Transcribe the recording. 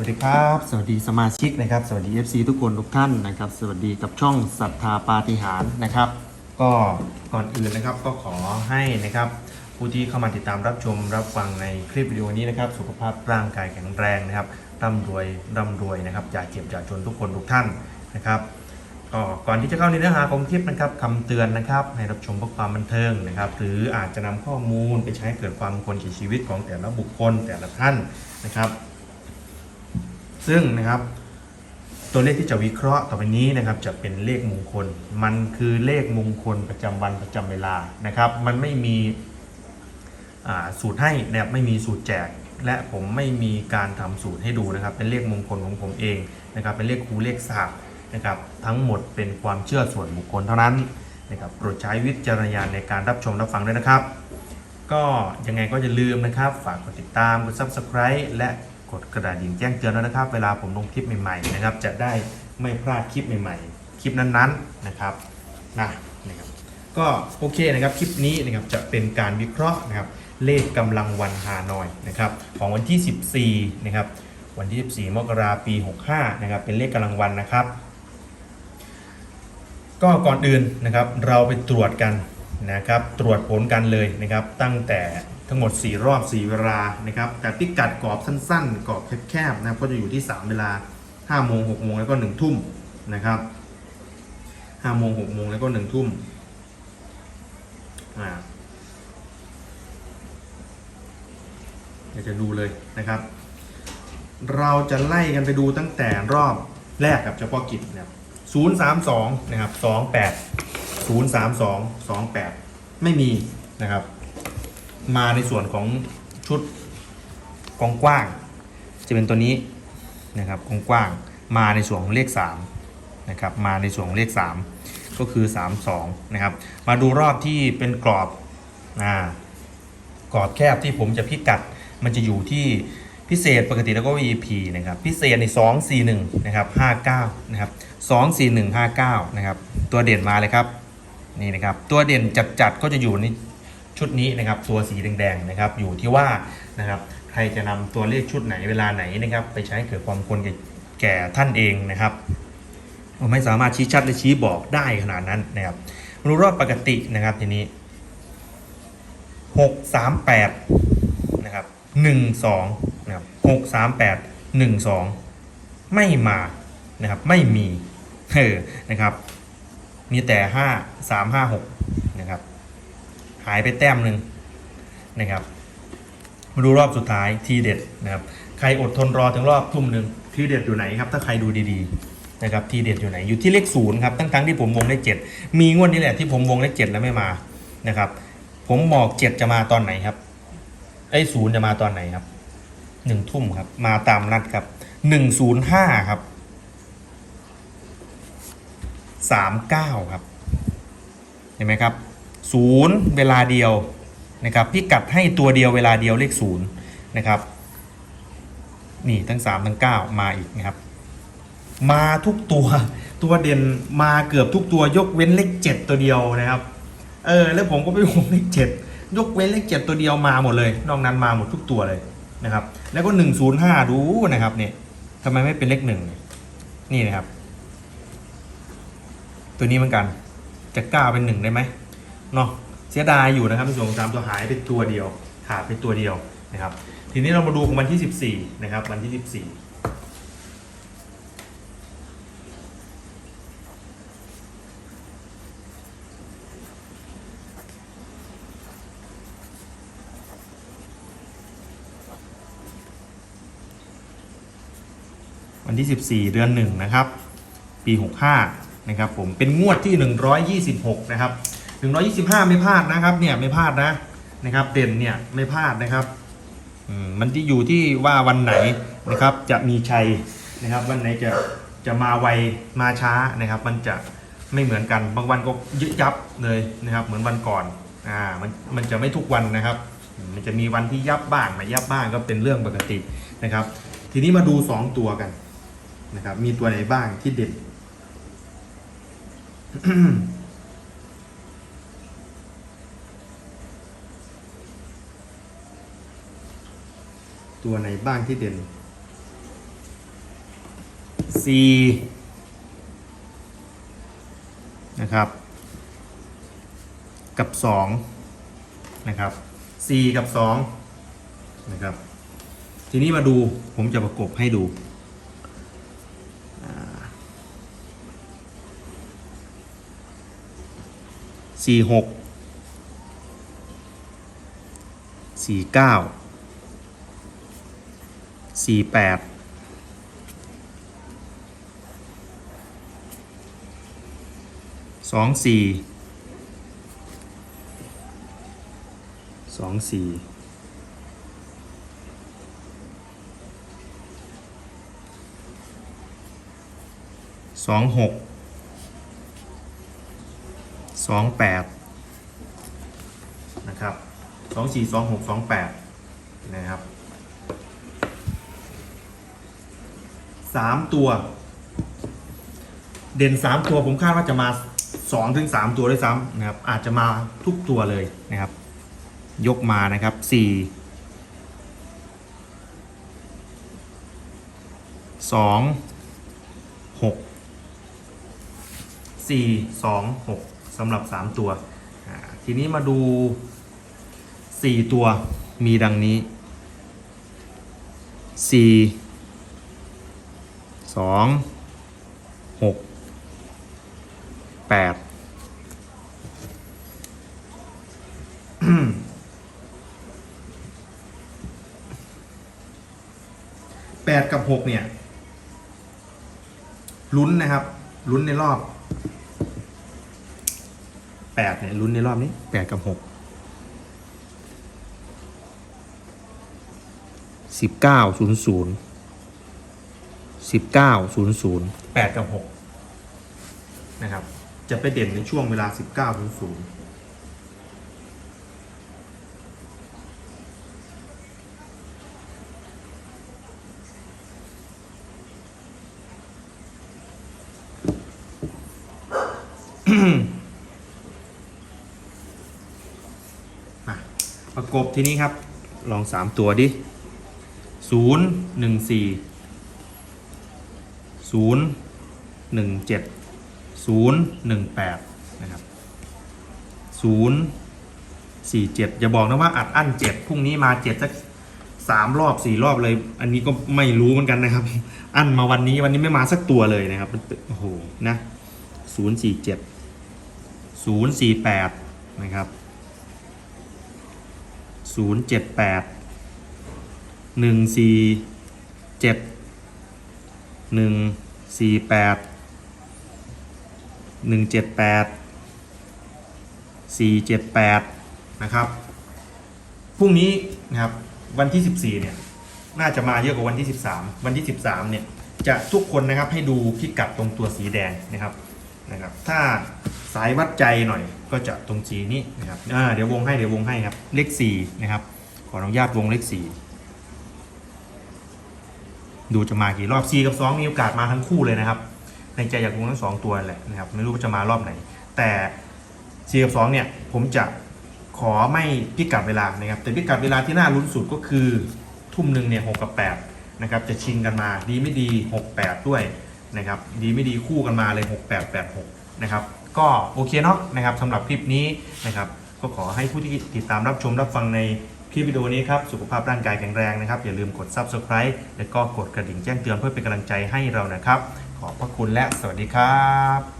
วัสดีครับ สวัสดีสมาชิกนะครับ สวัสดี FC ทุกคนทุกท่านนะครับ สวัสดีกับช่องศรัทธาปาฏิหาริย์นะครับ ก็ก่อนอื่นนะครับก็ขอให้นะครับผู้ที่เข้ามาติดตามรับชมรับฟังในคลิปวิดีโอนี้นะครับ สุขภาพร่างกายแข็งแรงนะครับร่ำรวยร่ำรวยนะครับอย่าเจ็บอย่าจนทุกคนทุกท่านนะครับก็ก่อนที่จะเข้าในเนื้อหาของคลิปนะครับคำเตือนนะครับให้รับชมเพื่อความบันเทิงนะครับ หรืออาจจะนำข้อมูลไปใช้ให้เกิดความมงคลแก่ชีวิตของแต่ละบุคคลแต่ละท่านนะครับ ซึ่งนะครับ ตัวเลขที่จะวิเคราะห์ต่อไปนี้นะครับ จะเป็นเลขมงคล มันคือเลขมงคลประจำวันประจำเวลานะครับ มันไม่มีสูตรให้นะครับไม่มีสูตรแจก และผมไม่มีการทำสูตรให้ดูนะครับ เป็นเลขมงคลของผมเองนะครับ เป็นเลขคูเลขศาสตร์นะครับ ทั้งหมดเป็นความเชื่อส่วนบุคคลเท่านั้นนะครับโปรดใช้วิจารณญาณในการรับชมรับฟังด้วยนะครับ ก็ยังไงก็อย่าลืมนะครับ ฝากกดติดตามกด subscribe และ กดกระดาษดิ่งแจ้งเตือนด้วนะครับ เวลาผมลงคลิปใหม่ๆนะครับ จะได้ไม่พลาดคลิปใหม่ ๆ คลิปนั้นๆนะครับนะนะครับก็โอเคนะครับคลิปนี้นะครับจะเป็นการวิเคราะห์นะครับเลขกำลังวันฮานอยนะครับของวันที่ 14นะครับวันที่ 14 มกราปี 65นะครับเป็นเลขกำลังวันนะครับ ก็ก่อนอื่นนะครับเราไปตรวจกันนะครับตรวจผลกันเลยนะครับตั้งแต่ ทั้งหมด 4 รอบ 4 เวลานะครับ แต่พิกัดกรอบสั้นๆ กรอบแคบๆนะครับก็จะอยู่ที่ 3 เวลา5โมง6โมงแล้วก็ 1 ทุ่มนะครับ5โมง6โมงแล้วก็ 1 ทุ่มอ่าเดี๋ยวจะดูเลยนะครับ เราจะไล่กันไปดูตั้งแต่รอบแรกกับเฉพาะกิจนะครับ032 นะครับ 28 032 28 ไม่มีนะครับ มาในส่วนของชุดกองกว้าง จะเป็นตัวนี้นะครับกองกว้างมาในส่วนของเลข3นะครับมาในส่วนของเลข 3 ก็คือ 32นะครับมาดูรอบที่เป็นกรอบอ่ากรอบแคบที่ผมจะพิกัดมันจะอยู่ที่พิเศษปกติแล้วก็ VIP นะครับพิเศษใน 2 4 1นะครับ59นะครับ2 4 1 59นะครับตัวเด่นมาเลยครับนี่นะครับตัวเด่นจัดๆก็จะอยู่ใน ชุดนี้นะครับตัวสีแดงๆนะครับอยู่ที่ว่านะครับใครจะนำตัวเลขชุดไหนเวลาไหนนะครับไปใช้เกิดความควรแก่ท่านเองนะครับผมไม่สามารถชี้ชัดและชี้บอกได้ขนาดนั้นนะครับรู้รอบปกตินะครับทีนี้6 3 8นะครับ1 2นะครับ6 3 8 1 2ไม่มานะครับไม่มีเออนะครับมีแต่5 3 5 6นะครับ หายไปแต้มหนึ่งนะครับ มาดูรอบสุดท้ายทีเด็ดนะครับ ใครอดทนรอถึงรอบทุ่มหนึ่งทีเด็ดอยู่ไหนครับ ถ้าใครดูดีๆนะครับทีเด็ดอยู่ไหนอยู่ที่เลขศูนย์ครับทั้งๆที่ผมวงเลขเจ็ดมีงวดนี้แหละที่ผมวงเลขเจ็ดแล้วไม่มานะครับ ผมบอกเจ็ดจะมาตอนไหนครับไอ้ศูนย์จะมาตอนไหนครับหนึ่งทุ่มครับ มาตามนัดครับหนึ่งศูนย์ห้าครับสามเก้าครับ เห็นไหมครับ ศูนย์เวลาเดียวนะครับพิกัดให้ตัวเดียวเวลาเดียวเลขศูนย์นะครับนี่ทั้ง3ทั้ง9 มาอีกนะครับ มาทุกตัวตัวเด่นมาเกือบทุกตัวยกเว้นเลข7 ตัวเดียวนะครับ เออแล้วผมก็ไปวงเลข7 ยกเว้นเลข7 ตัวเดียวมาหมดเลย นอกนั้นมาหมดทุกตัวเลยนะครับ แล้วก็ 105 ดูนะครับเนี่ยทำไมไม่เป็นเลขหนึ่งนี่นะครับ ตัวนี้เหมือนกันจะก้าเป็นหนึ่งได้ไหม เนาะเสียดายอยู่นะครับในส่วนของสามตัวหายไปตัวเดียวขาดไปตัวเดียวนะครับ ทีนี้เรามาดูของวันที่ 14 นะครับ วันที่ 14วันที่ 14 เดือน1นะครับ ปี 65 นะครับผม เป็นงวดที่ 126 นะครับ 125ไม่พลาดนะครับ เนี่ยไม่พลาดนะนะครับ เด่นเนี่ยไม่พลาดนะครับอืมมันที่อยู่ที่ว่าวันไหนนะครับ จะมีชัยนะครับ วันไหนจะจะมาไวมาช้านะครับ มันจะไม่เหมือนกันบางวันก็ยึดยับเลยนะครับ เหมือนวันก่อนอ่ามันมันจะไม่ทุกวันนะครับ มันจะมีวันที่ยับบ้างไม่ยับบ้างก็เป็นเรื่องปกตินะครับ ทีนี้มาดู 2 ตัวกันนะครับ มีตัวไหนบ้างที่เด่น ตัวไหนบ้างที่เด่นสี่นะครับ กับสองนะครับสี่กับสองนะครับ ทีนี้มาดูผมจะประกบให้ดูสี่หกสี่เก้า สี่แปดสองสี่สองสี่สองหกสองแปดนะครับสองสี่สองหกสองแปดนะครับ สามตัว เด่นสามตัวผมคาดว่าจะมาสองถึงสามตัวด้วยซ้ำนะครับ อาจจะมาทุกตัวเลยนะครับ ยกมานะครับสี่สองหกสี่สองหกสำหรับสามตัวทีนี้มาดูสี่ตัวมีดังนี้สี่ สองหกแปดแปดกับหกเนี่ยลุ้นนะครับลุ้นในรอบแปดเนี่ยลุ้นในรอบนี้แปดกับหกสิบเก้าศูนย์ศูนย์ สิบเก้าศูนย์ศูนย์แปดกับหกนะครับ จะไปเด่นในช่วงเวลาสิบเก้าศูนย์ศูนย์ประกบทีนี้ครับ ลองสามตัวดิศูนย์หนึ่งสี่ ศูนย์หนึ่งเจ็ดศูนย์หนึ่งแปดนะครับศูนย์สี่เจ็ดอย่าบอกนะว่าอัดอั้นเจ็ดพรุ่งนี้มาเจ็ดสักสามรอบสี่รอบเลย อันนี้ก็ไม่รู้เหมือนกันนะครับ อั้นมาวันนี้วันนี้ไม่มาสักตัวเลยนะครับโอ้โหนะศูนย์สี่เจ็ดศูนย์สี่แปดนะครับศูนย์เจ็ดแปดหนึ่งสี่เจ็ด หนึ่งสี่แปดหนึ่งเจ็ดแปดสี่เจ็ดแปดนะครับพรุ่งนี้นะครับวันที่สิบสี่เนี่ยน่าจะมาเยอะกว่าวันที่ 13 วันที่ 13เนี่ยจะทุกคนนะครับให้ดูพิกัดตรงตัวสีแดงนะครับนะครับ ถ้าสายวัดใจหน่อยก็จะตรงสีนี้นะครับอ่าเดี๋ยววงให้เดี๋ยววงให้ครับเลข4นะครับขออนุญาตวงเลข4 ดูจะมากี่รอบ4กับ 2 มีโอกาสมาทั้งคู่เลยนะครับ ในใจอยากวงทั้งสองตัวแหละนะครับ ไม่รู้ว่าจะมารอบไหน แต่4กับ2เนี่ยผมจะขอไม่พิกัดเวลานะครับ แต่พิกัดเวลาที่น่าลุ้นสุดก็คือทุ่มหนึ่งเนี่ยหกับ8นะครับจะชิงกันมาดีไม่ดี 6 8 ด้วยนะครับดีไม่ดีคู่กันมาเลย 6 8 8 6นะครับก็โอเคเนาะนะครับสำหรับคลิปนี้นะครับก็ขอให้ผู้ที่ติดตามรับชมรับฟังใน คลิปวิดีโอนี้ครับ สุขภาพร่างกายแข็งแรงนะครับ อย่าลืมกด Subscribe และก็กดกระดิ่งแจ้งเตือนเพื่อเป็นกำลังใจให้เรานะครับ ขอบพระคุณและสวัสดีครับ